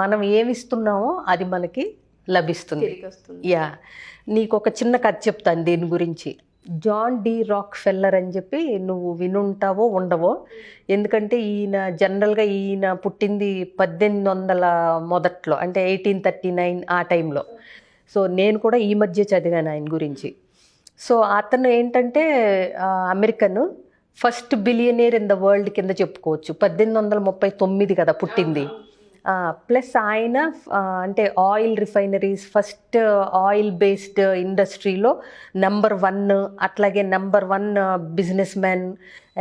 మనం ఏమిస్తున్నామో అది మనకి లభిస్తుంది. యా నీకు ఒక చిన్న కథ చెప్తాను దీని గురించి. జాన్ డి రాక్ ఫెల్లర్ అని చెప్పి నువ్వు వినుంటావో ఉండవో ఎందుకంటే ఈయన జనరల్గా ఈయన పుట్టింది పద్దెనిమిది వందల మొదట్లో అంటే ఎయిటీన్ థర్టీ నైన్ ఆ టైంలో. సో నేను కూడా ఈ మధ్య చదివాను ఆయన గురించి. సో అతను ఏంటంటే American first billionaire in the world కింద చెప్పుకోవచ్చు. పద్దెనిమిది వందల ముప్పై తొమ్మిది కదా పుట్టింది. ప్లస్ ఆయన అంటే oil refineries first oil based ఇండస్ట్రీలో నెంబర్ వన్ అట్లాగే number one business man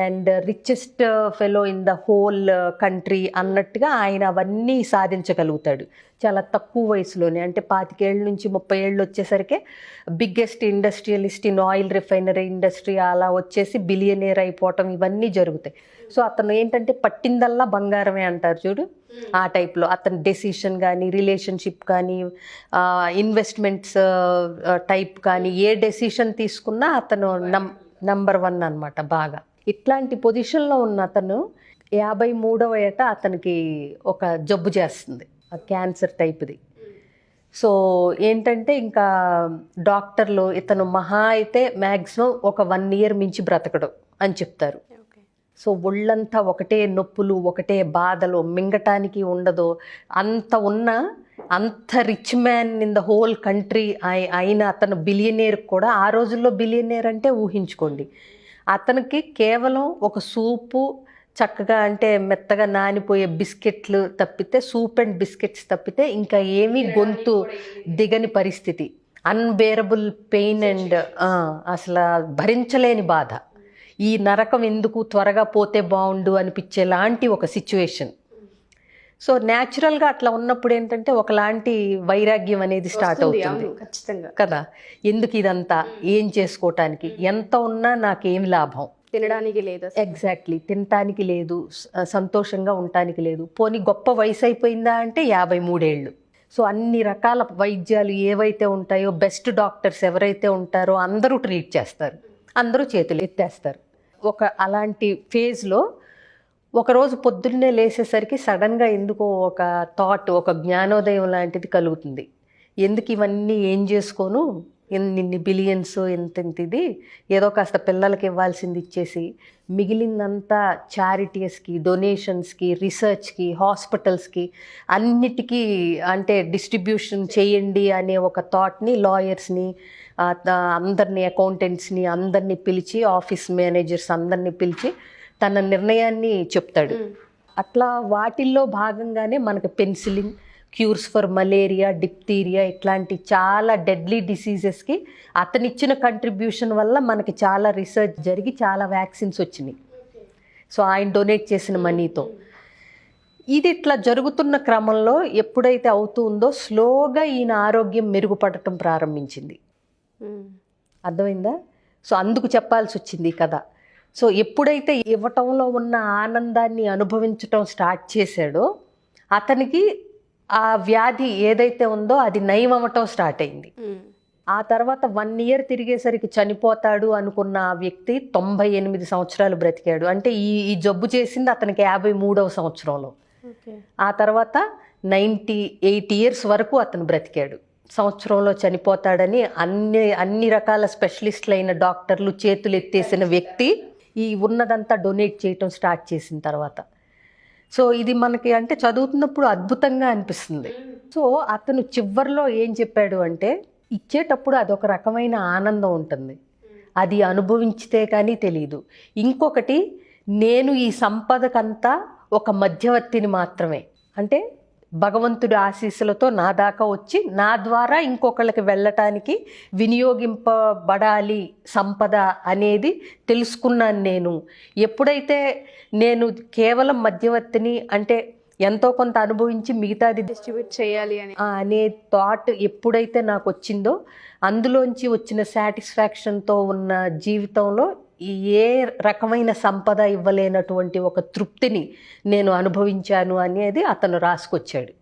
and richest fellow in the whole country అన్నట్టుగా ఆయన అవన్నీ సాధించగలుగుతాడు. చాలా తక్కువ వయసులోనే అంటే పాతికేళ్ళ నుంచి ముప్పై ఏళ్ళు వచ్చేసరికి biggest industrialist in oil refinery industry అలా వచ్చేసి బిలియనేర్ అయిపోవటం ఇవన్నీ జరుగుతాయి. సో అతను ఏంటంటే పట్టిందల్లా బంగారమే అంటారు చూడు. ఆ టైప్లో అతని డెసిషన్ కానీ రిలేషన్షిప్ కానీ ఇన్వెస్ట్మెంట్స్ టైప్ కానీ ఏ డెసిషన్ తీసుకున్నా అతను నం నంబర్ వన్ అనమాట బాగా. ఇట్లాంటి పొజిషన్లో ఉన్న అతను యాభై మూడవ ఏట అతనికి ఒక జబ్బు చేస్తుంది క్యాన్సర్ టైప్ది. సో ఏంటంటే ఇంకా డాక్టర్లు ఇతను మహా అయితే మ్యాక్సిమం ఒక వన్ ఇయర్ మించి బ్రతకడు అని చెప్తారు. సో ఒళ్ళంతా ఒకటే నొప్పులు ఒకటే బాధలు మింగటానికి ఉండదు. అంత ఉన్న అంత rich man in the whole country అయిన అతను బిలియనేర్ కూడా ఆ రోజుల్లో బిలియనేర్ అంటే ఊహించుకోండి. అతనికి కేవలం ఒక సూపు చక్కగా అంటే మెత్తగా నానిపోయే బిస్కెట్లు తప్పితే సూప్ అండ్ బిస్కెట్స్ తప్పితే ఇంకా ఏమీ గొంతు దిగని పరిస్థితి. అన్బేరబుల్ పెయిన్ అండ్ అసలు భరించలేని బాధ. ఈ నరకం ఎందుకు త్వరగా పోతే బాగుండు అనిపించేలాంటి ఒక సిచ్యువేషన్ సో న్యాచురల్గా అట్లా ఉన్నప్పుడు ఏంటంటే ఒకలాంటి వైరాగ్యం అనేది స్టార్ట్ అవుతుంది. ఖచ్చితంగా. కదా? ఎందుకు ఇదంతా? ఏం చేసుకోవటానికి ఎంత ఉన్నా నాకేం లాభం. తినడానికి లేదు. ఎగ్జాక్ట్లీ తినటానికి లేదు సంతోషంగా ఉండటానికి లేదు. పోనీ గొప్ప వయసు అయిపోయిందా అంటే యాభై మూడేళ్ళు. సో అన్ని రకాల వైద్యాలు ఏవైతే ఉంటాయో బెస్ట్ డాక్టర్స్ ఎవరైతే ఉంటారో అందరూ ట్రీట్ చేస్తారు. అందరూ చేతులు ఎత్తేస్తారు. ఒక అలాంటి ఫేజ్లో ఒకరోజు పొద్దున్నే లేసేసరికి సడన్గా ఎందుకో ఒక థాట్ ఒక జ్ఞానోదయం లాంటిది కలుగుతుంది. ఎందుకు ఇవన్నీ ఏం చేసుకోను? ఇన్ని బిలియన్స్ ఎంత ఎంత ఇది ఏదో కాస్త పిల్లలకి ఇవ్వాల్సింది ఇచ్చేసి మిగిలిందంతా చారిటీస్కి డొనేషన్స్కి రీసెర్చ్కి హాస్పిటల్స్కి అన్నిటికీ అంటే డిస్ట్రిబ్యూషన్ చేయండి అనే ఒక థాట్ని లాయర్స్ని అందరినీ అకౌంటెంట్స్ని అందరినీ పిలిచి ఆఫీస్ మేనేజర్స్ అందరినీ పిలిచి తన నిర్ణయాన్ని చెప్తాడు. అట్లా వాటిల్లో భాగంగానే మనకి penicillin cures for malaria diphtheria ఇట్లాంటి చాలా డెడ్లీ డిసీజెస్కి అతనిచ్చిన కంట్రిబ్యూషన్ వల్ల మనకి చాలా రీసెర్చ్ జరిగి చాలా వ్యాక్సిన్స్ వచ్చినాయి. సో ఆయన డొనేట్ చేసిన మనీతో. ఇది ఇట్లా జరుగుతున్న క్రమంలో ఎప్పుడైతే అవుతుందో స్లోగా ఈయన ఆరోగ్యం మెరుగుపడటం ప్రారంభించింది. అర్థమైందా? సో అందుకు చెప్పాల్సి వచ్చింది ఈ కథ. సో ఎప్పుడైతే ఇవ్వటంలో ఉన్న ఆనందాన్ని అనుభవించటం స్టార్ట్ చేశాడో అతనికి ఆ వ్యాధి ఏదైతే ఉందో అది నయం అవ్వటం స్టార్ట్ అయింది. ఆ తర్వాత వన్ ఇయర్ తిరిగేసరికి చనిపోతాడు అనుకున్న ఆ వ్యక్తి తొంభై ఎనిమిది సంవత్సరాలు బ్రతికాడు. అంటే ఈ ఈ జబ్బు చేసింది అతనికి యాభై మూడవ సంవత్సరంలో. ఆ తర్వాత నైంటీ ఎయిట్ ఇయర్స్ వరకు అతను బ్రతికాడు. సంవత్సరంలో చనిపోతాడని అన్ని అన్ని రకాల స్పెషలిస్టులు అయిన డాక్టర్లు చేతులు ఎత్తేసిన వ్యక్తి ఈ ఉన్నదంతా డొనేట్ చేయటం స్టార్ట్ చేసిన తర్వాత. సో ఇది మనకి అంటే చదువుతున్నప్పుడు అద్భుతంగా అనిపిస్తుంది. సో అతను చివరిలో ఏం చెప్పాడు అంటే ఇచ్చేటప్పుడు అదొక రకమైన ఆనందం ఉంటుంది. అది అనుభవించితే కానీ తెలియదు ఇంకొకటి నేను ఈ సంపదకంతా ఒక మధ్యవర్తిని మాత్రమే. అంటే భగవంతుడి ఆశీస్సులతో నా దాకా వచ్చి నా ద్వారా ఇంకొకళ్ళకి వెళ్ళటానికి వినియోగింపబడాలి సంపద అనేది తెలుసుకున్నాను నేను. ఎప్పుడైతే నేను కేవలం మధ్యవర్తిని అంటే ఎంతో కొంత అనుభవించి మిగతాది డిస్ట్రిబ్యూట్ చేయాలి అని. అనే థాట్ ఎప్పుడైతే నాకు వచ్చిందో అందులోంచి వచ్చిన సాటిస్ఫాక్షన్తో ఉన్న జీవితంలో ఏ రకమైన సంపద ఇవ్వలేనటువంటి ఒక తృప్తిని నేను అనుభవించాను అనేది అతను రాసుకొచ్చాడు.